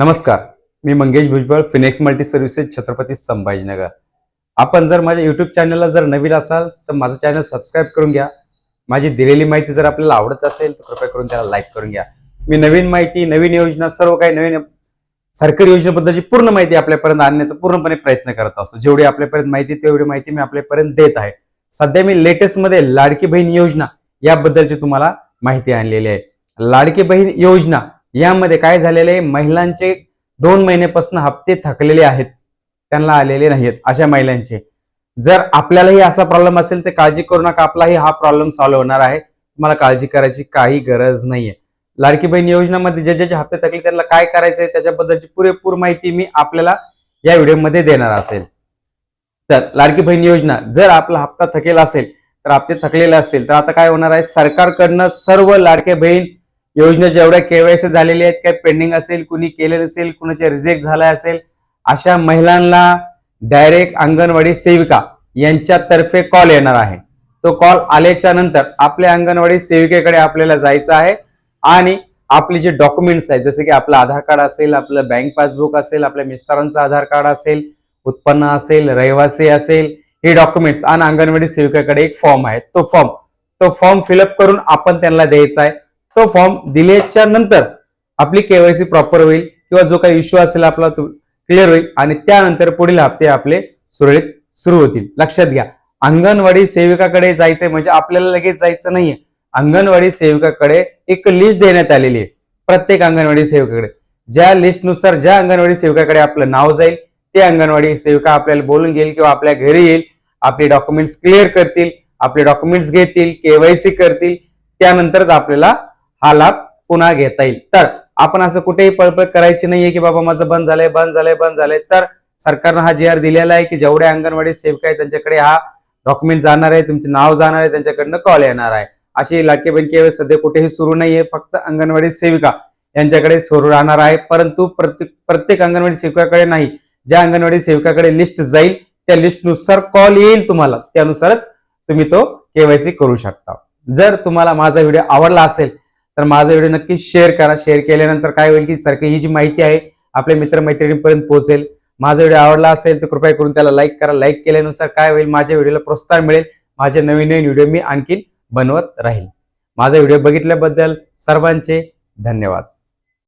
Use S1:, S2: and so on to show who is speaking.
S1: नमस्कार मी Mangesh Bhujbal Phoenix multi services Chhatrapati Sambhajinagar. आपण जर माझ्या यूट्यूब चॅनलला जर नवीन असाल तर माझं चॅनल सबस्क्राईब करून घ्या. माझी दिलेली माहिती जर आपल्याला आवडत असेल तर कृपया करून त्याला लाईक करून घ्या. मी नवीन माहिती नवीन योजना सर्व काही नवीन सरकारी योजनेबद्दलची पूर्ण माहिती आपल्यापर्यंत आणण्याचा पूर्णपणे प्रयत्न करत असतो. जेवढी आपल्यापर्यंत माहिती तेवढी माहिती मी आपल्यापर्यंत देत आहे. सध्या मी लेटेस्टमध्ये लाडकी बहीण योजना याबद्दलची तुम्हाला माहिती आणलेली आहे. लाडकी बहीण योजना यामध्ये काय झालेले आहे? महिलांचे दोन महिन्यापासून हप्ते थकलेले आहेत. त्यांना आलेले नाहीत अशा महिलांचे. जर आपल्यालाही असा प्रॉब्लेम असेल तर काळजी करू नका. आपलाही हा प्रॉब्लेम सॉल्व्ह होणार आहे. तुम्हाला काळजी करायची काही गरज नाहीये. लाडकी बहीण योजनामध्ये जे ज्याचे हप्ते थकले त्यांना काय करायचंय? त्याच्याबद्दलची पुरेपूर माहिती मी आपल्याला या व्हिडिओमध्ये देणार असेल. तर लाडकी बहीण योजना जर आपला हप्ता थकेल असेल तर हप्ते थकलेले असतील तर आता काय होणार आहे? सरकारकडनं सर्व लाडके बहीण योजना जेवढ्या केवायसी झालेल्या आहेत काय पेंडिंग असेल कुणी केले नसेल कुणाच्या रिजेक्ट झाला असेल अशा महिलांना डायरेक्ट अंगणवाडी सेविका यांच्यातर्फे कॉल येणार आहे. तो कॉल आल्याच्यानंतर आपल्या अंगणवाडी सेविकेकडे आपल्याला जायचं आहे आणि आपले जे डॉक्युमेंट्स आहेत जसे की आपलं आधार कार्ड असेल आपलं बँक पासबुक असेल आपल्या मिस्टरांचं आधार कार्ड असेल उत्पन्न असेल रहिवासी असेल हे डॉक्युमेंट्स आणि अंगणवाडी सेविकाकडे एक फॉर्म आहे. तो फॉर्म तो फॉर्म फिलअप करून आपण त्यांना द्यायचा आहे. तो फॉर्म दिल्याच्या नंतर आपली केवायसी प्रॉपर होईल किंवा जो काही इश्यू असेल आपला तो क्लिअर होईल आणि त्यानंतर पुढील हप्ते आपले सुरळीत सुरू होतील. लक्षात घ्या. अंगणवाडी सेविकाकडे जायचंय म्हणजे आपल्याला लगेच जायचं नाहीये. अंगणवाडी सेविकाकडे एक लिस्ट देण्यात आलेली आहे. प्रत्येक अंगणवाडी सेविकाकडे. ज्या लिस्टनुसार ज्या अंगणवाडी सेविकाकडे आपलं नाव जाईल ते अंगणवाडी सेविका आपल्याला बोलून घेईल किंवा आपल्या घरी येईल. आपले डॉक्युमेंट्स क्लिअर करतील आपले डॉक्युमेंट्स घेतील केवायसी करतील. त्यानंतरच आपल्याला हा लाभ पुन्हा घेता येईल. तर आपण असं कुठेही पळपळ करायची नाहीये की बाबा माझं बंद झालंय बंद झालंय बंद झालंय. तर सरकारनं हा जी आर दिलेला आहे की जेवढे अंगणवाडी सेविका आहे त्यांच्याकडे हा डॉक्युमेंट जाणार आहे तुमचे नाव जाणार आहे त्यांच्याकडनं कॉल येणार आहे. अशी लाडकी बहीण केवळ सध्या कुठेही सुरू नाहीये फक्त अंगणवाडी सेविका यांच्याकडे सुरू राहणार आहे. परंतु प्रत्येक प्रत्येक अंगणवाडी सेविकाकडे नाही ज्या अंगणवाडी सेविकाकडे लिस्ट जाईल त्या लिस्टनुसार कॉल येईल तुम्हाला. त्यानुसारच तुम्ही तो केवायसी करू शकता. जर तुम्हाला माझा व्हिडिओ आवडला असेल तर माझा व्हिडिओ नक्की शेअर करा. शेअर केल्यानंतर काय होईल की सारखी ही जी माहिती आहे आपल्या मित्रमैत्रिणींपर्यंत पोहोचेल. माझा व्हिडिओ आवडला असेल तर कृपया करून त्याला लाईक करा. लाईक केल्यानुसार काय होईल माझ्या व्हिडिओला प्रोत्साहन मिळेल. माझे नवीन नवीन व्हिडिओ मी आणखीन बनवत राहील. माझा व्हिडिओ बघितल्याबद्दल सर्वांचे धन्यवाद.